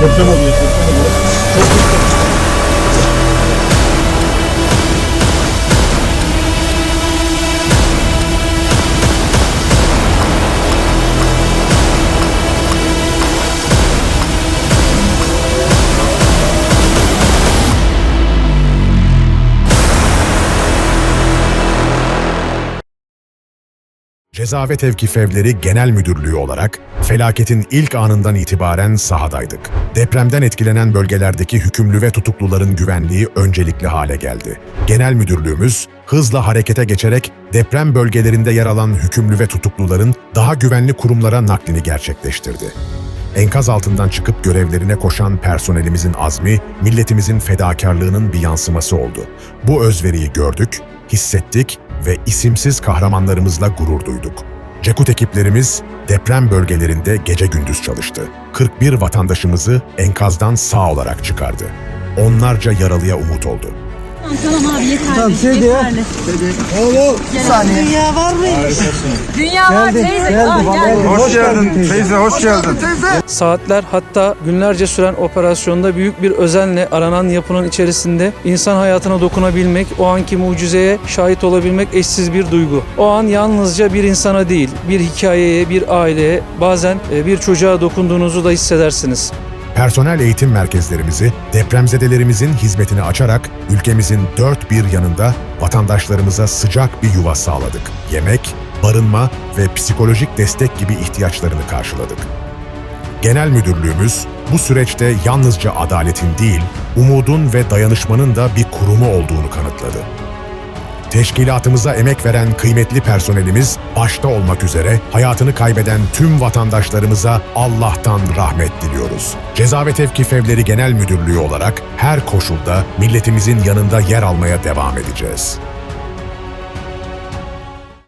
Deprem oluyor, deprem oluyor. Ceza ve Tevkif Evleri Genel Müdürlüğü olarak felaketin ilk anından itibaren sahadaydık. Depremden etkilenen bölgelerdeki hükümlü ve tutukluların güvenliği öncelikli hale geldi. Genel Müdürlüğümüz hızla harekete geçerek deprem bölgelerinde yer alan hükümlü ve tutukluların daha güvenli kurumlara naklini gerçekleştirdi. Enkaz altından çıkıp görevlerine koşan personelimizin azmi, milletimizin fedakarlığının bir yansıması oldu. Bu özveriyi gördük, hissettik ve isimsiz kahramanlarımızla gurur duyduk. Cekut ekiplerimiz deprem bölgelerinde gece gündüz çalıştı. 41 vatandaşımızı enkazdan sağ olarak çıkardı. Onlarca yaralıya umut oldu. Tamam abi yeterli. Tamam, şey diyor. yeterli. Bir saniye. Dünya var mı? Dünya var Geldi, teyze. geldi, Al, vallahi. gel. Hoş geldin teyze, hoş geldin. Saatler hatta günlerce süren operasyonda büyük bir özenle aranan yapının içerisinde insan hayatına dokunabilmek, o anki mucizeye şahit olabilmek eşsiz bir duygu. O an yalnızca bir insana değil, bir hikayeye, bir aileye, bazen e, bir çocuğa dokunduğunuzu da hissedersiniz. Personel eğitim merkezlerimizi depremzedelerimizin hizmetine açarak ülkemizin dört bir yanında vatandaşlarımıza sıcak bir yuva sağladık. Yemek, barınma ve psikolojik destek gibi ihtiyaçlarını karşıladık. Genel Müdürlüğümüz bu süreçte yalnızca adaletin değil, umudun ve dayanışmanın da bir kurumu olduğunu kanıtladı. Teşkilatımıza emek veren kıymetli personelimiz başta olmak üzere hayatını kaybeden tüm vatandaşlarımıza Allah'tan rahmet diliyoruz. Ceza ve Tevkif Evleri Genel Müdürlüğü olarak her koşulda milletimizin yanında yer almaya devam edeceğiz.